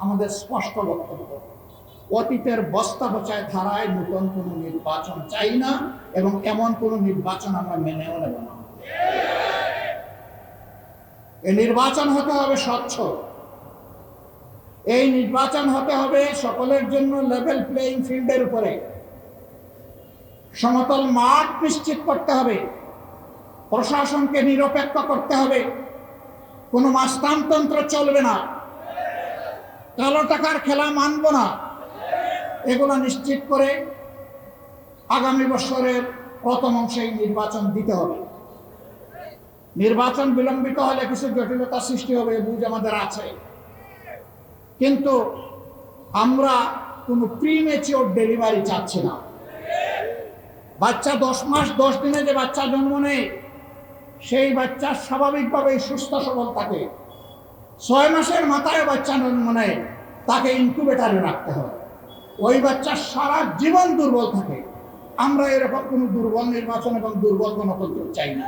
আমাদের স্পষ্ট বক্তব্য অতীতের বস্তা বচায় ধারায় নতুন কোনো নির্বাচন চাই না এবং এমন কোনো নির্বাচন আমরা মেনেও নেব না। এই নির্বাচন হতে হবে স্বচ্ছ। এই নির্বাচন হতে হবে সকলের জন্য লেভেল প্লেইং ফিল্ডের উপরে। সমতল মাঠ নিশ্চিত করতে হবে। প্রশাসনকে নিরপেক্ষ করতে হবে। কোনো মাস্তানতন্ত্র চলবে না। কালো টাকার খেলা মানব না। এগুলো নিশ্চিত করে আগামী বছরের প্রথম অংশে নির্বাচন দিতে হবে। নির্বাচন বিলম্বিত হলে কিছু জটিলতা সৃষ্টি হবে বুঝ আমাদের আছে। কিন্তু আমরা কোনো প্রিমেচিওর ডেলিভারি চাচ্ছি না। বাচ্চা দশ মাস, দশ দিনে যে বাচ্চা জন্ম নেয়, সেই বাচ্চা স্বাভাবিকভাবেই সুস্থ সবল থাকে। ছয় মাসের মাথায় বাচ্চা নেয় তাকে ইনকুবেটারে রাখতে হয়। ওই বাচ্চা সারা জীবন দুর্বল থাকে। আমরা এরকম কোনো দুর্বল নির্বাচন এবং দুর্বল গণতন্ত্র চাই না।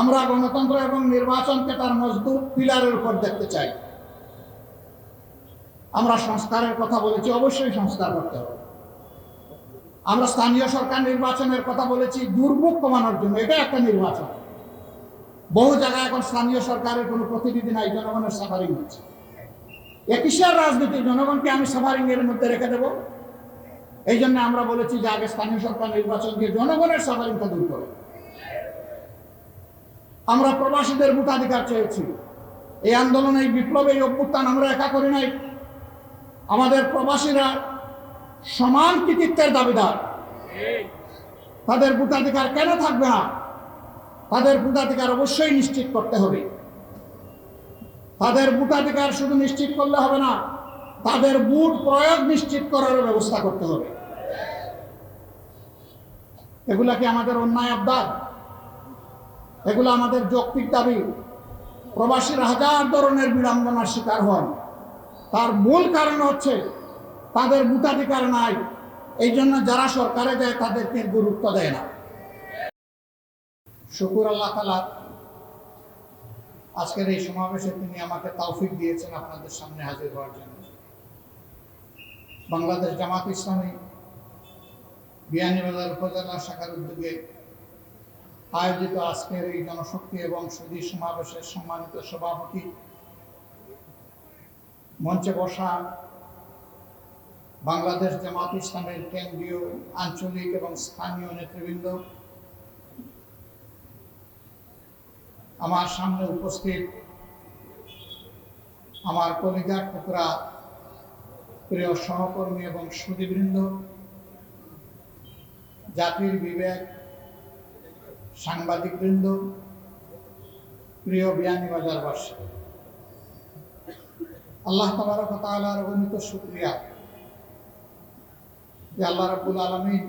আমরা গণতন্ত্র এবং নির্বাচনকে তার মজবুত পিলারের উপর দেখতে চাই। আমরা সংস্কারের কথা বলেছি, অবশ্যই সংস্কার করতে হবে। আমরা স্থানীয় সরকার নির্বাচনের কথা বলেছি, দুর্ভোগ কমানোর জন্য। এটা একটা নির্বাচন। বহু জায়গায় এখন স্থানীয় সরকারের কোনো প্রতিনিধি নাই, জনগণের সাফারিং হচ্ছে। একিশার রাজনীতি, জনগণকে আমি সাফারিং এর মধ্যে রেখে দেব। এই জন্য আমরা বলেছি যে আগে স্থানীয় সরকার নির্বাচন দিয়ে জনগণের সাফারিংটা দূর করে। আমরা প্রবাসীদের ভোটাধিকার চেয়েছি। এই আন্দোলনে, এই বিপ্লবে, এই অভ্যুত্থান আমরা একা করি নাই। আমাদের প্রবাসীরা সমান কৃতিত্বের দাবিদার। তাদের ভোটাধিকার কেন থাকবে না? তাদের ভোটাধিকার অবশ্যই নিশ্চিত করতে হবে। তাদের ভোটাধিকার শুধু নিশ্চিত করলে হবে না, তাদের বুট প্রয়োগ নিশ্চিত করার ব্যবস্থা করতে হবে। এগুলা কি আমাদের অন্যায় আবদার? এগুলো আমাদের যৌক্তিক দাবি। প্রবাসীর হাজার ধরনের বিড়ম্বনার শিকার হন। তার মূল কারণ হচ্ছে তাদের ভোটাধিকার নাই। এই জন্য যারা সরকারে যায় তাদেরকে গুরুত্ব দেয় না। শুকুর আল্লাহ তালা আজকের এই সমাবেশে তিনি আমাকে তৌফিক দিয়েছেন আপনাদের সামনে হাজির হওয়ার জন্য। বাংলাদেশ জামাত ইসলামী বিয়ানীবাজার উপজেলা শাখার উদ্যোগে আয়োজিত আজকের এই জনশক্তি এবং সুদী সমাবেশের সম্মানিত সভাপতি মঞ্চে বসা বাংলাদেশ জামাত ইসলামের কেন্দ্রীয় আঞ্চলিক এবং স্থানীয় নেতৃবৃন্দ আমার সামনে উপস্থিত আমার কলিজার টুকরা প্রিয় সহকর্মী এবং সুদীবৃন্দ, জাতির বিবেক, সাংবাদিকবৃন্দ, প্রিয় বিয়ানীবাজারবাসী আল্লাহ তাআলার অগণিত শুক্রিয়া যে আল্লাহ রাব্বুল আলামিন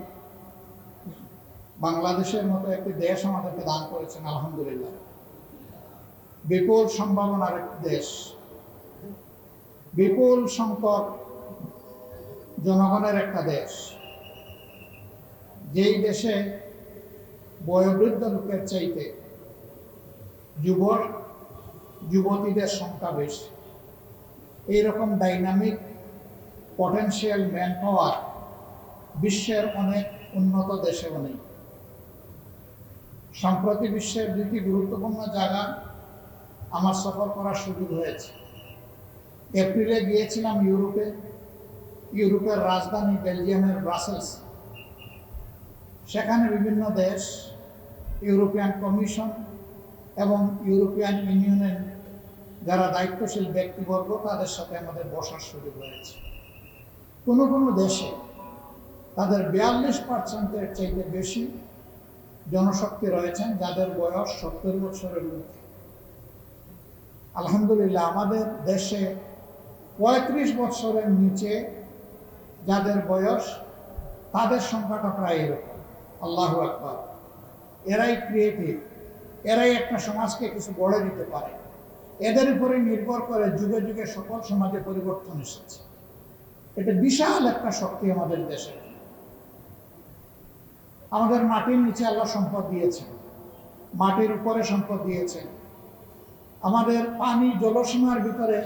বাংলাদেশের মতো একটি দেশ আমাদেরকে দান করেছেন, আলহামদুলিল্লাহ। বিপুল সম্ভাবনার একটি দেশ। বিপুল সংখ্যক জনগণের একটা দেশ। যেই দেশে বয়োবৃদ্ধ লোকের চাইতে যুব যুবতীদের সংখ্যা বেশি। এইরকম ডাইনামিক পটেনশিয়াল ম্যান পাওয়ার বিশ্বের অনেক উন্নত দেশেও নেই। সম্প্রতি বিশ্বের দুটি গুরুত্বপূর্ণ জায়গা আমার সফর করার সুযোগ হয়েছে। এপ্রিলে গিয়েছিলাম ইউরোপে, ইউরোপের রাজধানী বেলজিয়ামের ব্রাসেলস। সেখানে বিভিন্ন দেশ, ইউরোপিয়ান কমিশন এবং ইউরোপিয়ান ইউনিয়নের যারা দায়িত্বশীল ব্যক্তিবর্গ, তাদের সাথে আমাদের বসার সুযোগ হয়েছে। কোনো কোনো দেশে তাদের বিয়াল্লিশ পার্সেন্টের চাইতে বেশি জনশক্তি রয়েছেন, যাদের বয়স সত্তর বছরের ঊর্ধ্বে। আলহামদুলিল্লাহ, আমাদের দেশে পঁয়ত্রিশ বছরের নিচে যাদের বয়স, তাদের সংখ্যাটা প্রায় এরকম। আল্লাহ আকবর। এরাই ক্রিয়েটিভ এরাই একটা সমাজকে কিছু গড়ে দিতে পারে। এদের উপরে নির্ভর করে যুগে যুগে সকল সমাজে পরিবর্তন এসেছে। এটা বিশাল একটা শক্তি আমাদের দেশে। আমাদের মাটির নিচে আল্লাহ সম্পদ দিয়েছেন। মাটির উপরে সম্পদ দিয়েছেন। আমাদের পানি জলসীমার ভিতরে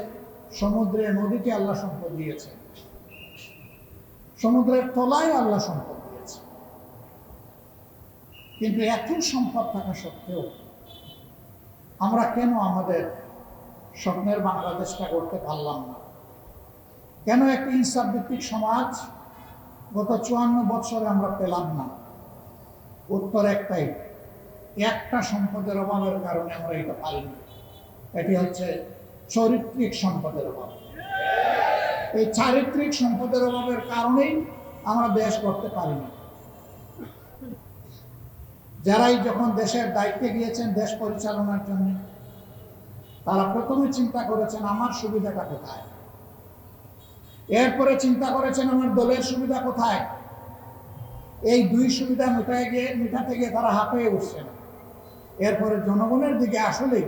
সমুদ্রে নদীকে আল্লাহ সম্পদ দিয়েছে। সমুদ্রের তলায় আল্লাহ সম্পদ দিয়েছে। কিন্তু এত সম্পদ থাকা সত্ত্বেও আমরা কেন আমাদের স্বপ্নের বাংলাদেশটা করতে পারলাম না? কেন একটি ইনসাফ ভিত্তিক সমাজ গত চুয়ান্ন বছরে আমরা পেলাম না? উত্তর একটাই, একটা সম্পদের অভাবের কারণে আমরা এটা পাইনি। এটি হচ্ছে চরিত্রিক সম্পদের অভাব। এই চারিত্রিক সম্পদের অভাবের কারণেই আমরা দেশ করতে পারিনি। যারাই যখন দেশের দায়িত্বে গিয়েছেন দেশ পরিচালনার জন্য, তারা প্রথমে চিন্তা করেছেন, আমার সুবিধাটা কোথায়? এরপরে চিন্তা করেছেন, আমার দলের সুবিধা কোথায়? এই দুই সুবিধা মেটায় গিয়ে, মেটাতে গিয়ে তারা হাঁপিয়ে উঠছেন। এরপরে জনগণের দিকে আসলেই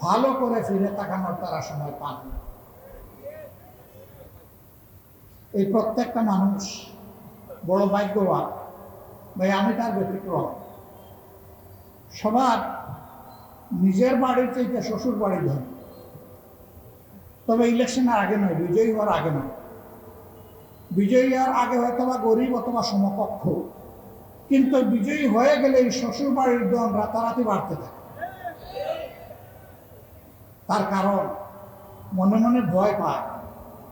ভালো করে ফিরে তাকানোর তারা সময় পান। এই প্রত্যেকটা মানুষ বড় ভাগ্যবান। ভাই, আমি তার ব্যতিক্রম। সবার নিজের বাড়ির চাইতে শ্বশুর বাড়ি ধরে তবে ইলেকশনের আগে নয়, বিজয়ী হওয়ার আগে নয়। বিজয়ী হওয়ার আগে হয়তো বা গরিব অথবা সমকক্ষ। কিন্তু বিজয়ী হয়ে গেলে এই শ্বশুর বাড়ির দন রাতারাতি বাড়তে থাকে। তার কারণ, মনে মনে ভয় পায়।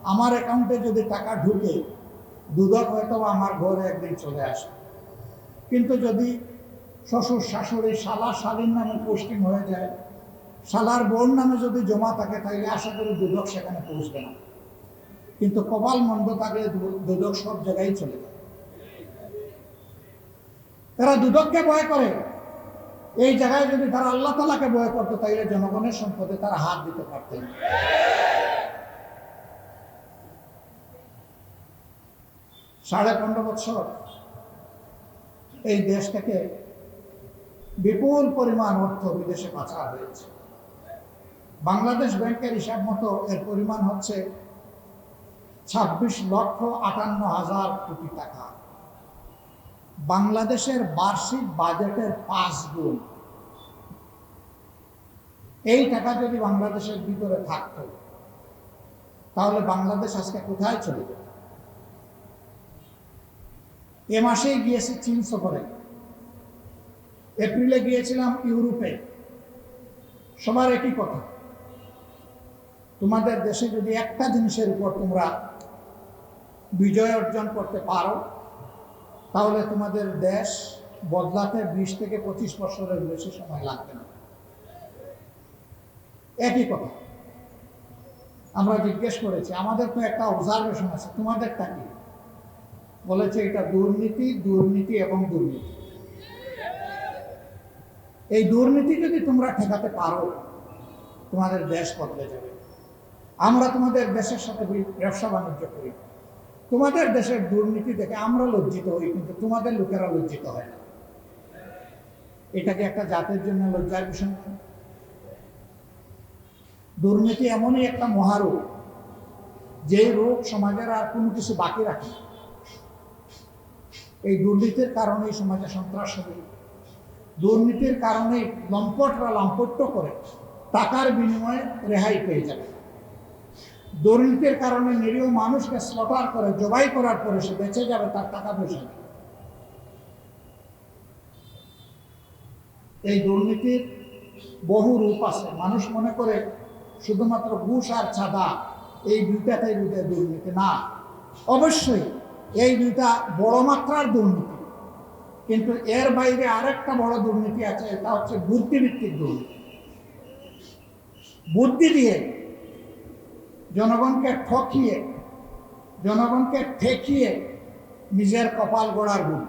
আমার অ্যাকাউন্টে যদি টাকা ঢুকে, দুদক হয়তো আমার ঘরে একদিন চলে আসে। কিন্তু যদি শ্বশুর শাশুড়ি শালা শালীর নামে পোস্টিং হয়ে যায়, শালার বোন নামে যদি জমা থাকে তাহলে আশা করি দুদক সেখানে পৌঁছবে না। কিন্তু কপাল মন্দ থাকলে দুদক সব জায়গায় চলে যায়। তারা দুদককে ভয় করে। এই জায়গায় যদি তারা আল্লাহ তালাকে ভয় করতো, তাইলে জনগণের সম্পদে তারা হাত দিতে পারতেন। সাড়ে পনেরো বছর এই দেশ থেকে বিপুল পরিমাণ অর্থ বিদেশে পাচার হয়েছে। বাংলাদেশ ব্যাংকের হিসাব মতো এর পরিমাণ হচ্ছে ছাব্বিশ লক্ষ আটান্ন হাজার কোটি টাকা। বাংলাদেশের বার্ষিক বাজেটের পাঁচ গুণ। এই টাকা যদি বাংলাদেশের ভিতরে থাকতো, তাহলে বাংলাদেশ আজকে কোথায় চলে যেত? এ মাসেই গিয়েছি চীন সফরে। এপ্রিলে গিয়েছিলাম ইউরোপে। সবার একই কথা। তোমাদের দেশে যদি একটা জিনিসের উপর তোমরা বিজয় অর্জন করতে পারো তাহলে তোমাদের দেশ বদলাতে বিশ থেকে পঁচিশ বছরের বেশি সময় লাগবে না। একই কথা। আমরা জিজ্ঞেস করেছি, আমাদের তো একটা অবজারভেশন আছে, তোমাদেরটা কি? বলেছে এটা দুর্নীতি দুর্নীতি এবং দুর্নীতি। এই দুর্নীতি যদি তোমরা ঠেকাতে পারো, তোমাদের দেশ বদলে যাবে। আমরা তোমাদের দেশের সাথে ব্যবসা বাণিজ্য করি। তোমাদের দেশের দুর্নীতি দেখে আমরা লজ্জিত হই, কিন্তু তোমাদের লোকেরা লজ্জিত হয় না এটা কি একটা জাতির জন্য লজ্জার বিষয় নয়? দুর্নীতি এমনই একটা মহারোগ, যে রোগ সমাজের আর কোনো কিছু বাকি রাখে। এই দুর্নীতির কারণে সমাজে সন্ত্রাস হবে দুর্নীতির কারণে লম্পটরা লম্পট্য করে টাকার বিনিময়ে রেহাই পেয়ে যাবে দুর্নীতির কারণে নিরীহ মানুষকে স্লটার করে, জবাই করার পরে সে বেঁচে যাবে, তার টাকা পয়সা এই দুর্নীতির বহু রূপ আছে। মানুষ মনে করে শুধুমাত্র ঘুষ আর ছাদা এই দুইটাতেই দুইটা দুর্নীতি। না, অবশ্যই এই দুইটা বড় মাত্রার দুর্নীতি। কিন্তু এর বাইরে আরেকটা বড় দুর্নীতি আছে, এটা হচ্ছে বুদ্ধিভিত্তিক দুর্নীতি। বুদ্ধি দিয়ে জনগণকে ঠকিয়ে, জনগণকে ঠেকিয়ে নিজের কপাল গোড়ার গুণ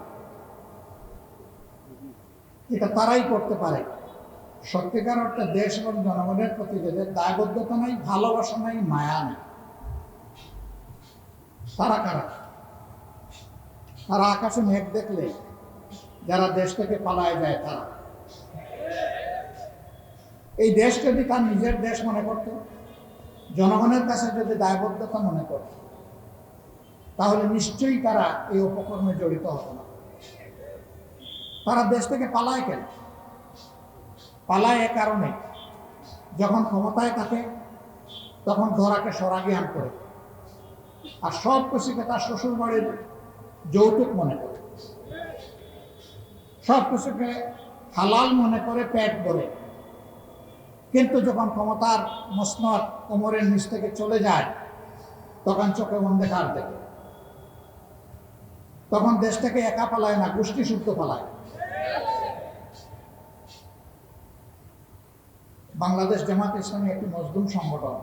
এটা তারাই করতে পারে। সত্যিকার অর্থে দেশ এবং জনগণের প্রতি যাদের দায়বদ্ধতা নাই, ভালোবাসা নাই, মায়া নেই, তারা কারা? তারা আকাশে মেঘ দেখলে যারা দেশ থেকে পালায় যায় তারা। এই দেশ যদি তার নিজের দেশ মনে করত জনগণের কাছে যদি দায়বদ্ধতা মনে করত তাহলে নিশ্চয়ই তারা এই উপকর্মে জড়িত হতো না। তারা দেশ থেকে পালায় কেন? পালায় এ কারণে যখন ক্ষমতায় থাকে, তখন ধরাকে সরাগিয়ান করে আর সব কিছুকে তার শ্বশুর বাড়ির যৌতুক মনে করে। সব কিছুকে হালাল মনে করে, পেট ভরে কিন্তু যখন ক্ষমতার মসনদ কোমরের নিচ থেকে চলে যায়, তখন চোখে অন্ধকার দেখে তখন দেশটাকে একা পালায় না, গোষ্ঠী শুদ্ধ পালায়। বাংলাদেশ জামাত ইসলামী একটি মজলুম সংগঠন।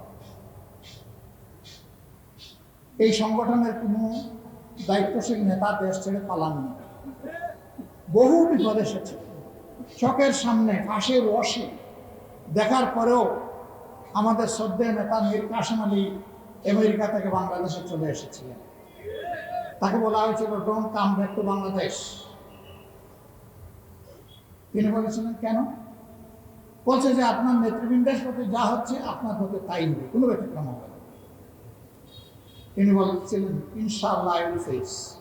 এই সংগঠনের কোনো দায়িত্বশীল নেতা দেশ ছেড়ে পালাননি। বহু বিপদ এসেছে। চোখের সামনে ফাঁসের রসে দেখার পরেও আমাদের শ্রদ্ধেয় নেতা মীর কাসেম আলী আমেরিকা থেকে বাংলাদেশে চলে এসেছিলেন। তাকে বলা হয়েছিল don't come back to Bangladesh. তিনি বলেছিলেন, কেন? বলছে যে, আপনার নেতৃবৃন্দের প্রতি যা হচ্ছে, আপনার প্রতি তাই হবে কোনো ব্যতিক্রম হবে না। তিনি বলেছিলেন, ইনশাআল্লাহ আই ফেস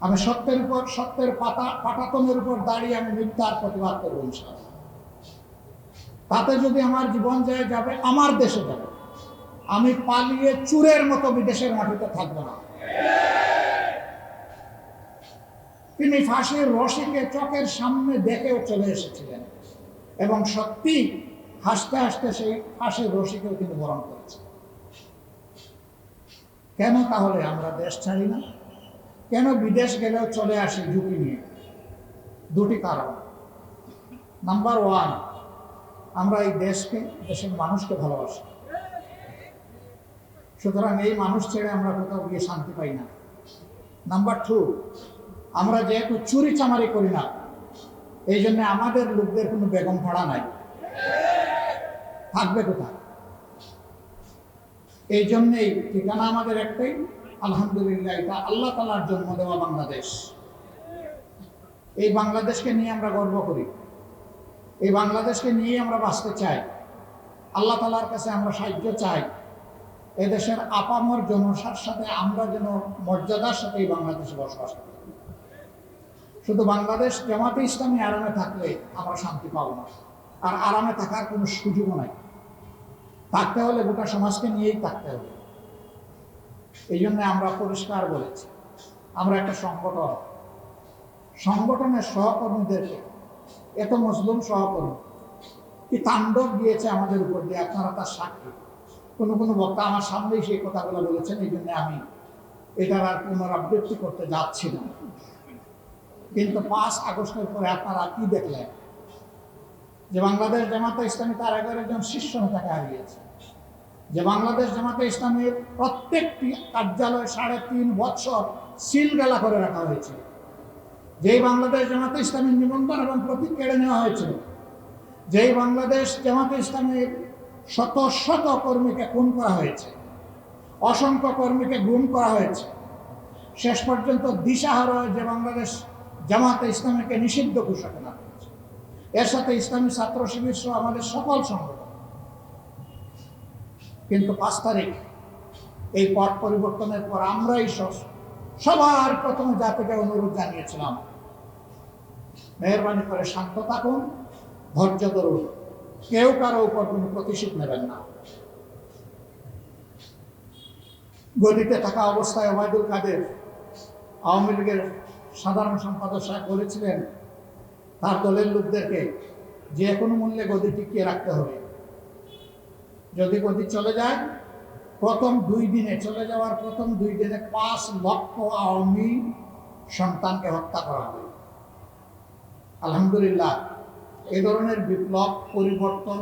আমি সত্যের উপর, সত্যের পাতা, পাটাতনের উপর দাঁড়িয়ে আমি মিথ্যার প্রতিবাদ করব, ইনশাআল্লাহ। তাতে যদি আমার জীবন যায় যাবে, আমার দেশে যাবে। আমি পালিয়ে চুরের মতো বিদেশের মাটিতে থাকব না। তিনি ফাঁসির রশিকে চোখের সামনে দেখেও চলে এসেছিলেন এবং সত্যি হাসতে হাসতে সেই ফাঁসির রশিকেও তিনি বরণ করেছেন। কেন তাহলে আমরা দেশ ছাড়ি না? কেন বিদেশ গেলেও চলে আসি ঝুঁকি নিয়ে? দুটি কারণ। নাম্বার ওয়ান আমরা এই দেশকে, দেশের মানুষকে ভালোবাসি। সুতরাং এই মানুষ ছেড়ে আমরা কোথাও গিয়ে শান্তি পাই না। নাম্বার টু আমরা যেহেতু চুরি চামারি করি না, এই জন্য আমাদের লোকদের কোনো বেগম ভাড়া নাই। থাকবে কোথায়? এই জন্যেই ঠিকানা আমাদের একটাই, আলহামদুলিল্লাহ, এটা আল্লাহ তালার জন্ম দেওয়া বাংলাদেশ। এই বাংলাদেশকে নিয়ে আমরা গর্ব করি। এই বাংলাদেশকে নিয়ে আমরা বাঁচতে চাই। আল্লাহ তালার কাছে আমরা সাহায্য চাই। এদেশের আপামর জনসার সাথে আমরা যেন মর্যাদার সাথে এই বাংলাদেশে বসবাস করি। শুধু বাংলাদেশ জামাতে ইসলামী আরামে থাকলে আমরা শান্তি পাবো না। আর আরামে থাকার কোনো সুযোগও নাই। থাকতে হলে গোটা সমাজকে নিয়েই থাকতে হবে। এই জন্য আমরা পরিষ্কার বলেছি, আমরা একটা সংগঠন। সংগঠনের সহকর্মীদেরকে এত মুসলিম সহকর্মী। কি তাণ্ডব দিয়েছে আমাদের উপর দিয়ে আপনারা তার সাক্ষী? কোনো কোনো বক্তা আমার সামনেই সেই কথাগুলো বলেছেন, এই জন্য আমি এটার আর পুনরাবৃত্তি করতে যাচ্ছি না। কিন্তু পাঁচ আগস্টের পরে আপনারা কি দেখলেন? যে বাংলাদেশ জামাতে ইসলামী তার এগারো একজন শীর্ষ নেতাকে হারিয়েছে। যে বাংলাদেশ জামাতে ইসলামের প্রত্যেকটি কার্যালয় সাড়ে তিন বছর সিলগালা করে রাখা হয়েছে। যেই বাংলাদেশ জামাতে ইসলামের নিবন্ধন এবং প্রতীক কেড়ে নেওয়া হয়েছিল যেই বাংলাদেশ জামাতে ইসলামের শত শত কর্মীকে খুন করা হয়েছে, অসংখ্য কর্মীকে গুম করা হয়েছে, শেষ পর্যন্ত দিশাহারা যে বাংলাদেশ জামাতে ইসলামীকে নিষিদ্ধ ঘোষণা করেছে এর সাথে ইসলামী ছাত্র শিবির সহ আমাদের সকল সংগঠন। কিন্তু পাঁচ তারিখ এই পথ পরিবর্তনের পর আমরাই সস- সবার প্রথম জাতিকে অনুরোধ জানিয়েছিলাম। মেহরবানি করে শান্ত থাকুন, ধৈর্য ধরুন। কেউ কারও উপর কোনো প্রতিশোধ নেবেন না। গদিতে থাকা অবস্থায় ওবায়দুল কাদের আওয়ামী লীগের সাধারণ সম্পাদক সাহেব বলেছিলেন, তার দলের লোকদেরকে যে কোনো মূল্যে গদি টিকিয়ে রাখতে হবে। যদি গদি চলে যায় প্রথম দুই দিনে চলে যাওয়ার প্রথম দুই দিনে পাঁচ লক্ষ আওয়ামী সন্তানকে হত্যা করা হবে। আলহামদুলিল্লাহ এই ধরনের বিপ্লব, পরিবর্তন,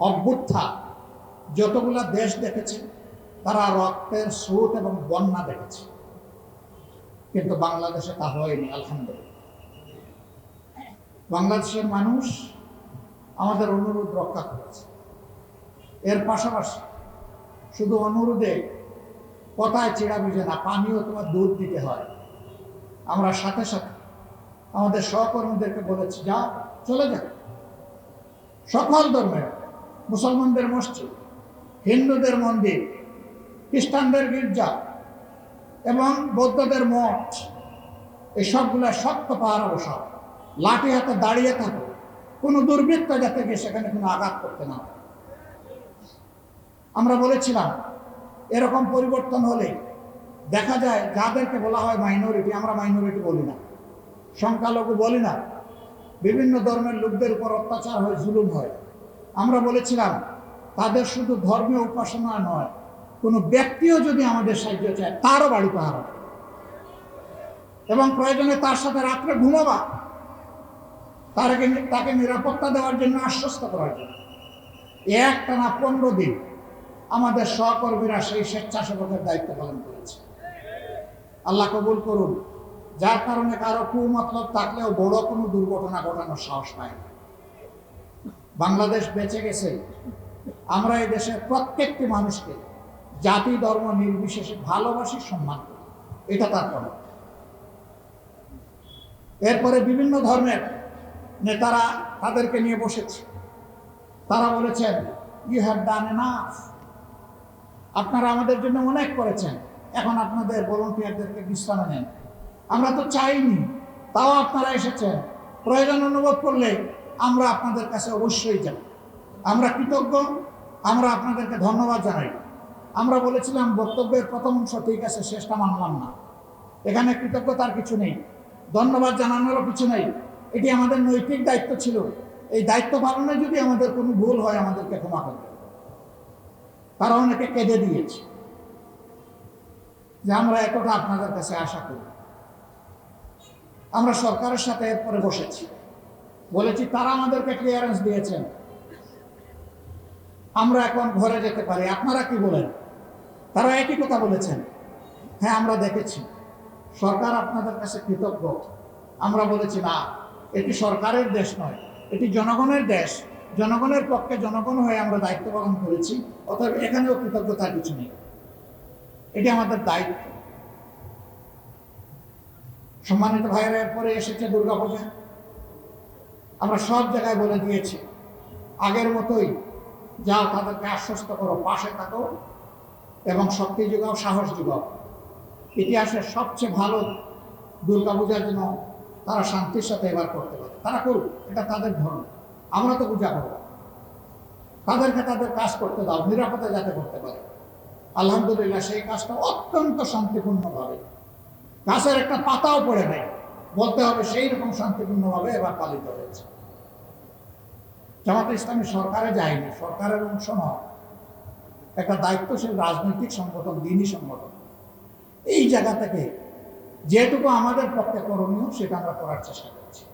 অভ্যুত্থান যতগুলা দেশ দেখেছে, তারা রক্তের স্রোত এবং বন্যা দেখেছে। কিন্তু বাংলাদেশে তা হয়নি, আলহামদুলিল্লাহ। বাংলাদেশের মানুষ আমাদের অনুরোধ রক্ষা করেছে। এর পাশাপাশি শুধু অনুরোধে কথায় চেড়া বুঝে না পানিও তোমার দুধ দিতে হয়। আমরা সাথে সাথে আমাদের সহকর্মীদেরকে বলেছি যা চলে যাও। সকল ধর্মের মুসলমানদের মসজিদ, হিন্দুদের মন্দির, খ্রিস্টানদের গির্জা এবং বৌদ্ধদের মঠ, এই সবগুলো শক্ত পাহারা বসাও। লাঠি হাতে দাঁড়িয়ে থাকো। কোনো দুর্বৃত্ত যাতে সেখানে কোনো আঘাত করতে না পারে। আমরা বলেছিলাম, এরকম পরিবর্তন হলে দেখা যায় যাদেরকে বলা হয় মাইনরিটি আমরা মাইনরিটি বলি না। সংখ্যালঘু বলি না। বিভিন্ন ধর্মের লোকদের উপর অত্যাচার হয়, জুলুম হয়। আমরা বলেছিলাম, তাদের শুধু ধর্মীয় উপাসনা নয়, কোনো ব্যক্তিও যদি আমাদের সাহায্য চায়, তারও বাড়ি পাহারা। এবং প্রয়োজনে তার সাথে রাত্রে ঘুমাবা। তাকে তাকে নিরাপত্তা দেওয়ার জন্য আশ্বস্ত করার জন্য। একটা না পনেরো দিন আমাদের সহকর্মীরা সেই স্বেচ্ছাসেবকের দায়িত্ব পালন করেছে। আল্লাহ কবুল করুন। যার কারণে কারও কুমতলব থাকলেও বড় কোনো দুর্ঘটনা ঘটানোর সাহস পায় না। বাংলাদেশ বেঁচে গেছে। আমরা এই দেশের প্রত্যেকটি মানুষকে জাতি, ধর্ম নির্বিশেষে ভালোবাসি, সম্মান করি। এটা তার কারণ এরপরে বিভিন্ন ধর্মের নেতারা তাদেরকে নিয়ে বসেছে। তারা বলেছেন ইউ হ্যাভ ডান এনাফ আপনারা আমাদের জন্য অনেক করেছেন। এখন আপনাদের ভলন্টিয়ারদেরকে বিশ্রামে নেন। আমরা তো চাইনি, তাও আপনারা এসেছেন। প্রয়োজন অনুভব করলে আমরা আপনাদের কাছে অবশ্যই যাব। আমরা কৃতজ্ঞ, আমরা আপনাদেরকে ধন্যবাদ জানাই। আমরা বলেছিলাম, বক্তব্যের প্রথম অংশ ঠিক আছে, শেষটা মানলাম না। এখানে কৃতজ্ঞতার কিছু নেই। ধন্যবাদ জানানোরও কিছু নেই। এটি আমাদের নৈতিক দায়িত্ব ছিল। এই দায়িত্ব পালনে যদি আমাদের কোনো ভুল হয়, আমাদেরকে ক্ষমা করবে তারা অনেকে কেঁদে দিয়েছে। যে আমরা এতটা আপনাদের কাছে আশা করি। আমরা সরকারের সাথে এরপরে বসেছি। বলেছি, তারা আমাদেরকে ক্লিয়ারেন্স দিয়েছেন। আমরা এখন ঘরে যেতে পারি। আপনারা কি বলেন? তারা একই কথা বলেছেন। হ্যাঁ আমরা দেখেছি। সরকার আপনাদের কাছে কৃতজ্ঞ। আমরা বলেছি, না, এটি সরকারের দেশ নয়, এটি জনগণের দেশ। জনগণের পক্ষে জনগণ হয়ে আমরা দায়িত্ব পালন করেছি, অতএব এখানেও কৃতজ্ঞতার কিছু নেই। এটি আমাদের দায়িত্ব। সম্মানিত ভাইয়েরা, এরপরে এসেছে দুর্গাপূজা। আমরা সব জায়গায় বলে দিয়েছি, আগের মতোই যাও তাদেরকে আশ্বস্ত করো, পাশে থাকো এবং শক্তি যোগাও, সাহস যোগাও। ইতিহাসের সবচেয়ে ভালো দুর্গাপূজার জন্য তারা শান্তির সাথে এবার করতে পারে। তারা করুক, এটা তাদের ধর্ম। আমরা তো পূজা করব। তাদেরকে তাদের কাজ করতে দাও, নিরাপদে যাতে করতে পারে। আলহামদুলিল্লাহ সেই কাজটা অত্যন্ত শান্তিপূর্ণভাবে। গাছের একটা পাতাও পড়ে নেই। বলতে হবে সেই রকম শান্তিপূর্ণভাবে এবার পালিত হয়েছে। জামাত ইসলামী সরকারে যায়নি, সরকারের অংশ নয়। একটা দায়িত্বশীল রাজনৈতিক সংগঠন দিনই সংগঠন। এই জায়গা থেকে যেটুকু আমাদের পক্ষে করণীয়, সেটা আমরা করার চেষ্টা করছি।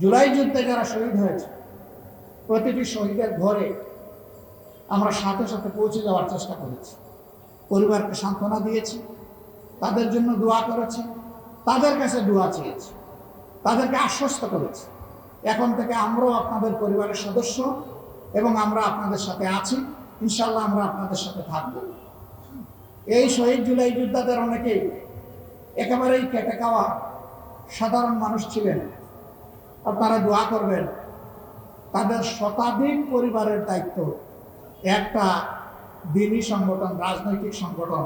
জুলাই যুদ্ধে যারা শহীদ হয়েছে প্রতিটি শহীদের ঘরে আমরা সাথে সাথে পৌঁছে যাওয়ার চেষ্টা করেছি। পরিবারকে সান্ত্বনা দিয়েছি, তাদের জন্য দোয়া করেছি, তাদের কাছে দোয়া চেয়েছি, তাদেরকে আশ্বস্ত করেছি। এখন থেকে আমরাও আপনাদের পরিবারের সদস্য এবং আমরা আপনাদের সাথে আছি। ইনশাল্লাহ আমরা আপনাদের সাথে থাকব। এই শহীদ জুলাই যোদ্ধাদের অনেকেই একেবারেই কেটে খাওয়া সাধারণ মানুষ ছিলেন। আপনারা দোয়া করবেন তাদের শতাধিক পরিবারের দায়িত্ব। একটা দিনী সংগঠন, রাজনৈতিক সংগঠন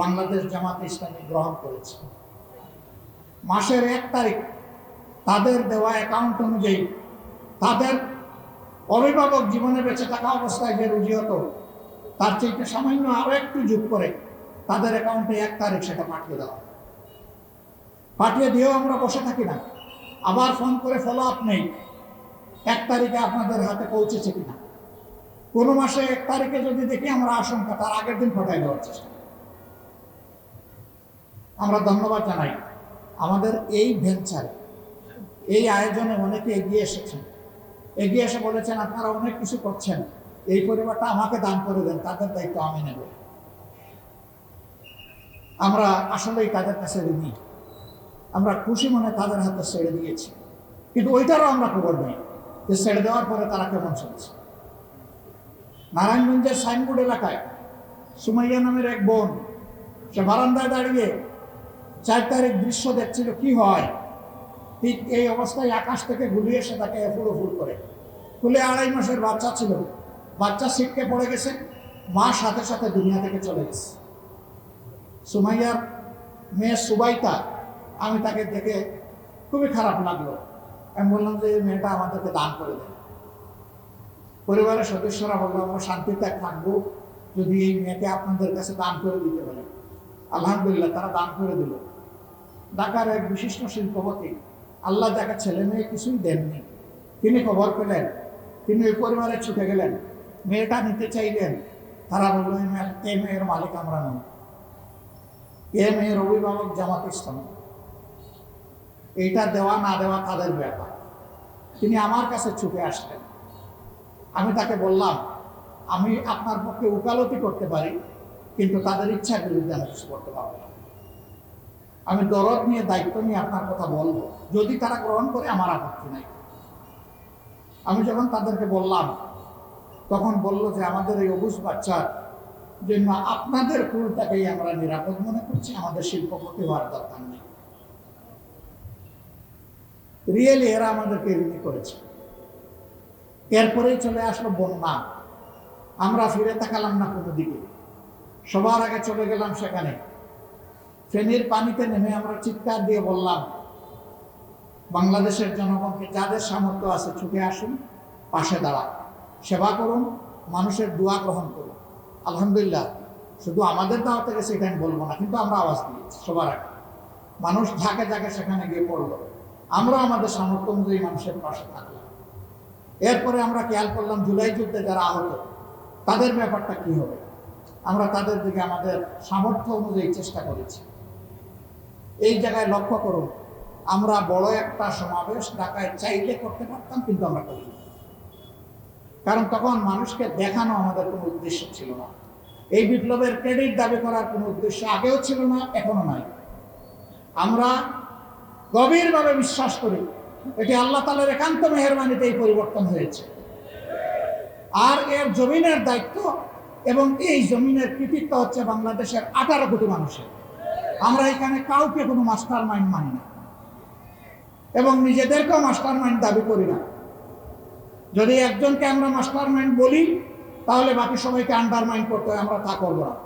বাংলাদেশ জামাত ইসলামী গ্রহণ করেছে। মাসের এক তারিখ তাদের দেওয়া অ্যাকাউন্ট অনুযায়ী তাদের অভিভাবক জীবনে বেঁচে থাকা অবস্থায় যে রুজি হতো, তার চেয়ে সামান্য আরও একটু যোগ করে তাদের অ্যাকাউন্টে এক তারিখ সেটা পাঠিয়ে দেওয়া পাঠিয়ে দিয়েও আমরা বসে থাকি না। আবার ফোন করে ফলো আপ নেই। এক তারিখে আপনাদের হাতে পৌঁছেছে কিনা? কোনো মাসে এক তারিখে যদি দেখি আমরা আশঙ্কা, তার আগের দিন ফটাই দেওয়ার চেষ্টা আমরা ধন্যবাদ জানাই। আমাদের এই ভেঞ্চারে এই আয়োজনে অনেকে এগিয়ে এসেছেন। এগিয়ে এসে বলেছেন, আপনারা অনেক কিছু করছেন। এই পরিবারটা আমাকে দান করে দেন, তাদের দায়িত্ব আমি নেব। আমরা আসলেই তাদের কাছে ঋণী। আমরা খুশি মনে তাদের হাতে ছেড়ে দিয়েছি। কিন্তু ওইটারও আমরা খবর নেই। যে ছেড়ে দেওয়ার পরে তারা কেমন চলছে? নারায়ণগঞ্জের সাইনবোর্ড এলাকায় সুমাইয়া নামের এক বোন, সে বারান্দায় দাঁড়িয়ে চার তারিখ দৃশ্য দেখছিল কি হয়। ঠিক এই অবস্থায় আকাশ থেকে গুলি এসে তাকে ফুলো ফুল করে। ফুলে আড়াই মাসের বাচ্চা ছিল। বাচ্চা ছিটকে পড়ে গেছে। মা সাথে সাথে দুনিয়া থেকে চলে গেছে। সুমাইয়ার মেয়ে সুবাইতা, আমি তাকে দেখে খুবই খারাপ লাগল। আমি বললাম যে, এই মেয়েটা আমাদেরকে দান করে দেয় পরিবারের সদস্যরা বলল, আমরা শান্তিতে থাকব যদি এই মেয়েকে আপনাদের কাছে দান করে দিতে পারে আলহামদুলিল্লাহ, তারা দান করে দিল। ঢাকার এক বিশিষ্ট শিল্পপতি, আল্লাহ যাকে ছেলে মেয়ে কিছুই দেননি। তিনি খবর পেলেন, তিনি ওই পরিবারে ছুটে গেলেন। মেয়েটা নিতে চাইলেন। তারা বলল, এই মেয়ে, এই মেয়ের মালিক আমরা নই। এ মেয়ের অভিভাবক জামাত ইসলাম। এইটা দেওয়া না দেওয়া তাদের ব্যাপার। তিনি আমার কাছে ছুটে আসলেন। আমি তাকে বললাম, আমি আপনার পক্ষে উকালতি করতে পারি, কিন্তু তাদের ইচ্ছার বিরুদ্ধে আমি কিছু করতে পারব না। আমি দরদ নিয়ে দায়িত্ব নিয়ে আপনার কথা বলব, যদি তারা গ্রহণ করে আমার আপত্তি নাই। আমি যখন তাদেরকে বললাম, তখন বলল যে আমাদের এই অবুজ বাচ্চার জন্য আপনাদের কুলটাকেই আমরা নিরাপদ মনে করছি, আমাদের শিল্পপতি হওয়ার দরকার নেই। রিয়েলি এরা আমাদেরকে ঋণী করেছে। এরপরেই চলে আসলো বন্যা। আমরা ফিরে তাকালাম না কোনো দিকে। সবার আগে চলে গেলাম সেখানে। ফেনীর পানিতে নেমে আমরা চিৎকার দিয়ে বললাম, বাংলাদেশের জনগণকে যাদের সামর্থ্য আছে ছুটে আসুন, পাশে দাঁড়ান। সেবা করুন, মানুষের দোয়া গ্রহণ করুন। আলহামদুলিল্লাহ, শুধু আমাদের গেছে এটা আমি বলব না, কিন্তু আমরা আওয়াজ দিয়েছি সবার আগে। মানুষ ঝাঁকে ঝাঁকে সেখানে গিয়ে পড়ল। আমরা আমাদের সামর্থ্য অনুযায়ী মানুষের পাশে থাকলাম। এরপরে আমরা খেয়াল করলাম জুলাই যুদ্ধে যারা আহত, তাদের ব্যাপারটা কি হবে? আমরা তাদের দিকে আমাদের সামর্থ্য অনুযায়ী চেষ্টা করেছি। এই জায়গায় লক্ষ্য করুন, আমরা বড় একটা সমাবেশ ঢাকায় চাইলে করতে পারতাম, কিন্তু আমরা করিনি কারণ তখন মানুষকে দেখানো আমাদের কোনো উদ্দেশ্য ছিল না। এই বিপ্লবের ক্রেডিট দাবি করার কোনো উদ্দেশ্য আগেও ছিল না, এখনও নাই। আমরা গভীরভাবে বিশ্বাস করি, এটি আল্লাহ তালের একান্ত মেহরবানিতে এই পরিবর্তন হয়েছে। আর এর জমিনের দায়িত্ব এবং এই জমিনের কৃতিত্ব হচ্ছে বাংলাদেশের আঠারো কোটি মানুষের। আমরা এখানে কাউকে কোনো মাস্টার মাইন্ড মানি না এবং নিজেদেরকেও মাস্টার মাইন্ড দাবি করি না। যদি একজনকে আমরা মাস্টার মাইন্ড বলি, তাহলে বাকি সবাইকে আন্ডারমাইন্ড করতে হয়, আমরা তা করব না।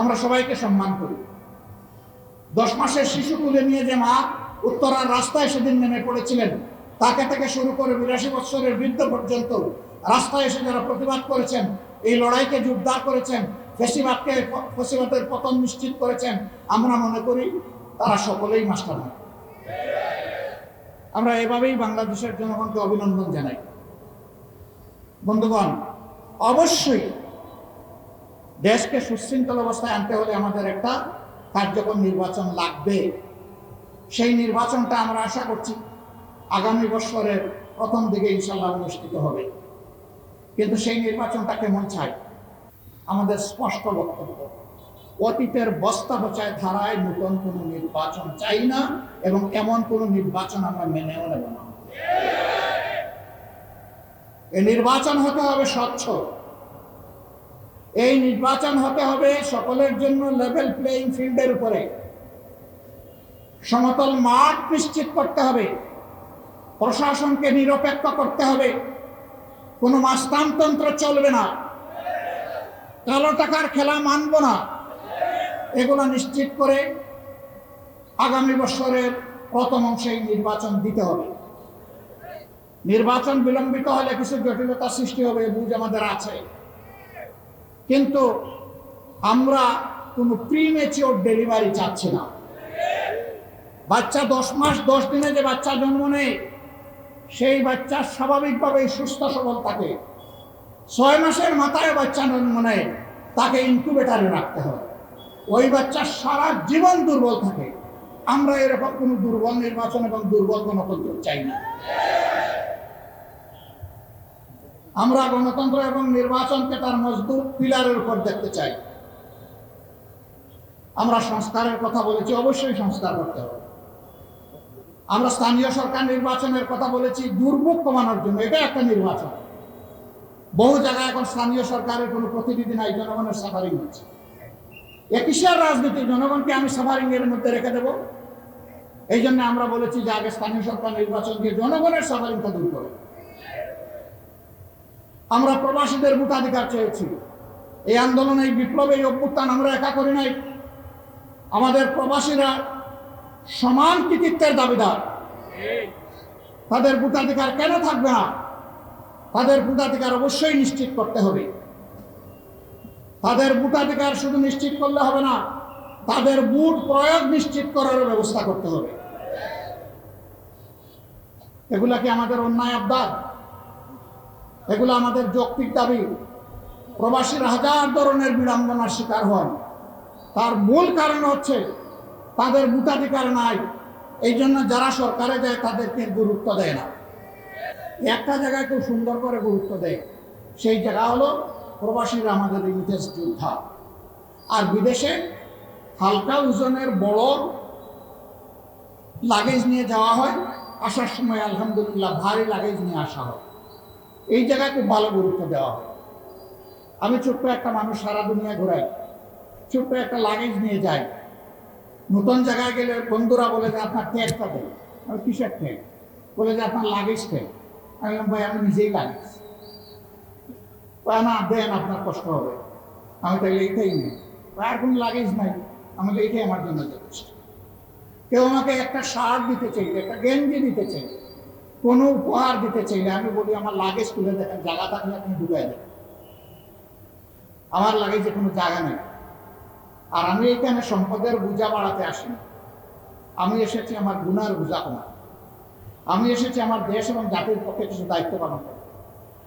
আমরা সবাইকে সম্মান করি। দশ মাসের শিশু তুলে নিয়ে যে মা উত্তরার রাস্তায় সেদিন নেমে পড়েছিলেন, তাকে থেকে শুরু করে বিরাশি বছরের বৃদ্ধ পর্যন্ত রাস্তায় এসে যারা প্রতিবাদ করেছেন, এই লড়াইকে জোরদার করেছেন, ফেসিবাদকে ফেসিবাদের পতন নিশ্চিত করেছেন, আমরা মনে করি তারা সকলেই মাস্টার আমরা এভাবেই বাংলাদেশের জনগণকে অভিনন্দন জানাই। বন্ধুগণ, অবশ্যই দেশকে সুশৃঙ্খল অবস্থায় আনতে হলে আমাদের একটা কার্যকর নির্বাচন লাগবে। সেই নির্বাচনটা আমরা আশা করছি আগামী বছরের প্রথম দিকে ইনশাল্লাহ অনুষ্ঠিত হবে। কিন্তু সেই নির্বাচনটা কেমন চাই? আমাদের স্পষ্ট বক্তব্য। অতীতের বস্তা বচায় ধারায় নতুন কোনো নির্বাচন চাই না এবং এমন কোনো নির্বাচন আমরা মেনেও নেব না। এই নির্বাচন হতে হবে স্বচ্ছ। এই নির্বাচন হতে হবে সকলের জন্য লেভেল প্লেইং ফিল্ডের উপরে। সমতল মাঠ নিশ্চিত করতে হবে। প্রশাসনকে নিরপেক্ষ করতে হবে। কোনো মাস্তানতন্ত্র চলবে না। কালো টাকার খেলা মানব না। এগুলো নিশ্চিত করে আগামী বছরের প্রথম অংশে নির্বাচন দিতে হবে। নির্বাচন বিলম্বিত হলে কিছু জটিলতা সৃষ্টি হবে, বুঝ আমাদের আছে। কিন্তু আমরা কোনো প্রিমেচিওর ডেলিভারি চাচ্ছি না। বাচ্চা দশ মাস, দশ দিনে যে বাচ্চা জন্ম নেয়, সেই বাচ্চা স্বাভাবিকভাবেই সুস্থ সবল থাকে। ছয় মাসের মাথায় বাচ্চা জন্ম নেয়, তাকে ইনকুবেটারে রাখতে হয়। ওই বাচ্চা সারা জীবন দুর্বল থাকে। আমরা এরকম কোনো দুর্বল নির্বাচন এবং দুর্বল গণতন্ত্র চাই না। আমরা গণতন্ত্র এবং নির্বাচনকে তার মজবুত পিলারের উপর দেখতে চাই। আমরা সংস্কারের কথা বলেছি, অবশ্যই সংস্কার করতে হবে। আমরা স্থানীয় সরকার নির্বাচনের কথা বলেছি, দুর্ভোগ কমানোর জন্য। এটা একটা নির্বাচন। বহু জায়গায় এখন স্থানীয় সরকারের কোনো প্রতিনিধি নাই, জনগণের সাফারিং হচ্ছে। একিশার রাজনীতি? জনগণকে আমি সাফারিং এর মধ্যে রেখে দেব। এই জন্য আমরা বলেছি যে আগে স্থানীয় সরকার নির্বাচন দিয়ে জনগণের সাফারিংটা দূর করে। আমরা প্রবাসীদের ভোটাধিকার চেয়েছি। এই আন্দোলন, এই বিপ্লব অভ্যুত্থান আমরা একা করি নাই। আমাদের প্রবাসীরা সমান কৃতিত্বের দাবিদার। তাদের ভোটাধিকার কেন থাকবে না? তাদের ভোটাধিকার অবশ্যই নিশ্চিত করতে হবে। তাদের ভোটাধিকার শুধু নিশ্চিত করলে হবে না, তাদের বুট প্রয়োগ নিশ্চিত করার ব্যবস্থা করতে হবে। এগুলা কি আমাদের অন্যায় আবদার? এগুলো আমাদের যৌক্তিক দাবি। প্রবাসীরা হাজার ধরনের বিড়ম্বনার শিকার হন তার মূল কারণ হচ্ছে তাদের ভোটাধিকার নাই। এই জন্য যারা সরকারে যায় তাদেরকে গুরুত্ব দেয় না। একটা জায়গায় খুব সুন্দর করে গুরুত্ব দেয়, সেই জায়গা হলো প্রবাসীরা আমাদের রিমিটেন্স যোদ্ধা। আর বিদেশে হালকা ওজনের বড় লাগেজ নিয়ে যাওয়া হয়। আসার সময় আলহামদুলিল্লাহ ভারী লাগেজ নিয়ে আসা হয়। এই জায়গায় খুব ভালো গুরুত্ব দেওয়া হয়। আমি ছোট্ট একটা মানুষ সারা দুনিয়া ঘোরাই। ছোট্ট একটা লাগেজ নিয়ে যাই। নতুন জায়গায় গেলে বন্ধুরা বলে যে, আপনার ট্যাগটা দেন আমি, কিসের ট্যাগ বলে যে, আপনার লাগেজ ট্যাগ আমি ভাই, আমি নিজেই লাগেজ না, দেন, আপনার কষ্ট হবে। আমি তাহলে এইটাই নেই। আর কোনো লাগেজ নাই। আমাকে এইটাই আমার জন্য যথেষ্ট। কেউ আমাকে একটা শার্ট দিতে চাইলে একটা গেঞ্জি দিতে চাইলে কোনো উপহার দিতে চাইলে আমি বলি, আমার লাগেজ তুলে দেখেন জায়গা থাকলে আপনি ঢুকাই দেন। আমার লাগেজে কোনো জায়গা নেই। আর আমি এখানে সম্পদের বোঝা বাড়াতে আসিনি আমি এসেছি আমার গুনার বোঝা কমা আমি এসেছি আমার দেশ এবং জাতির পক্ষে কিছু দায়িত্ব পালন করে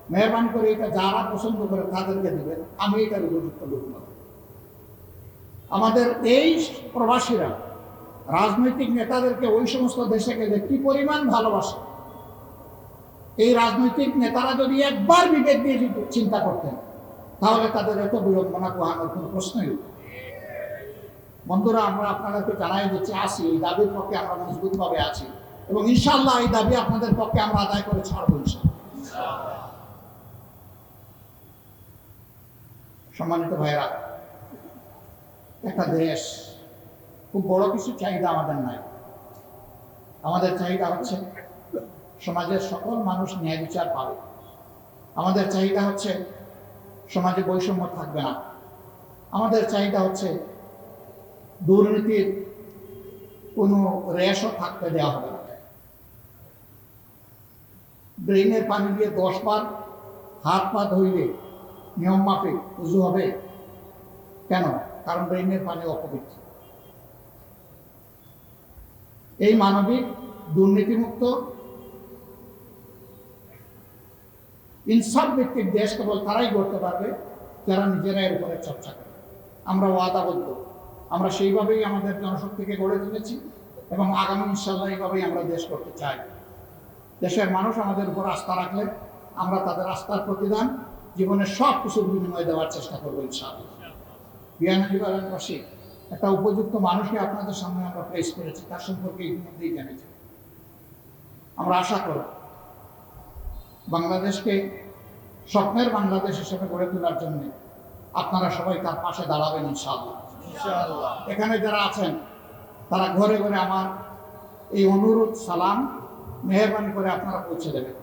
মেহরবানি করে এটা যারা পছন্দ করে তাদেরকে দেবেন। আমি এটার উপযুক্ত লোক। আমাদের এই প্রবাসীরা, রাজনৈতিক নেতাদেরকে ওই সমস্ত দেশে গেলে কি পরিমাণ ভালোবাসে? এই রাজনৈতিক নেতারা যদি একবার বিবেক দিয়ে চিন্তা করতেন, তাহলে তাদের এত বিড়ম্বনা পোহানোর কোনো প্রশ্নই নেই। বন্ধুরা, আমরা আপনাদেরকে জানাই দিচ্ছি আসি এই দাবির পক্ষে আমরা মজবুতভাবে আছি এবং ইনশাল্লাহ এই দাবি আপনাদের পক্ষে আমরা আদায় করে ছাড়বো সম্মানিত ভাইরা একটা দেশ খুব বড় কিছু চাহিদা আমাদের নাই আমাদের চাহিদা হচ্ছে সমাজের সকল মানুষ ন্যায় বিচার পাবে। আমাদের চাহিদা হচ্ছে সমাজে বৈষম্য থাকবে না। আমাদের চাহিদা হচ্ছে দুর্নীতির কোনো রেশও থাকতে দেওয়া হবে না। ড্রেনের পানি দিয়ে দশ বার হাত পা ধুইলে নিয়ম মাফিক উজু হবে। কেন? কারণ ড্রেনের পানি অপবিত্র। এই মানবিক দুর্নীতিমুক্ত ইনসাফ ভিত্তিক দেশ কেবল তারাই করতে পারবে, যারা নিজেরা এর উপরে চর্চা করে। আমরা ওয়াদাবদ্ধ আমরা সেইভাবেই আমাদের জনশক্তিকে গড়ে তুলেছি এবং আগামী ইনশাল্লাহ এইভাবেই আমরা দেশ করতে চাই। দেশের মানুষ আমাদের উপর আস্থা রাখলে আমরা তাদের আস্থার প্রতিদান জীবনের সব কিছুর বিনিময়ে দেওয়ার চেষ্টা করব ইনশাআল্লাহ। একটা উপযুক্ত মানুষকে আপনাদের সামনে আমরা প্লেস করেছি, তার সম্পর্কে ইতিমধ্যেই জেনেছি। আমরা আশা করব বাংলাদেশকে স্বপ্নের বাংলাদেশ হিসেবে গড়ে তোলার জন্য আপনারা সবাই তার পাশে দাঁড়াবেন ইনশাআল্লাহ। এখানে যারা আছেন তারা ঘরে ঘরে আমার এই অনুরোধ সালাম মেহরবানি করে আপনারা পৌঁছে দেবেন।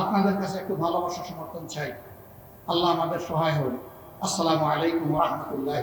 আপনাদের কাছে একটু ভালোবাসা সমর্থন চাই। আল্লাহ আমাদের সহায় হন আসসালামু আলাইকুম রহমতুল্লাহ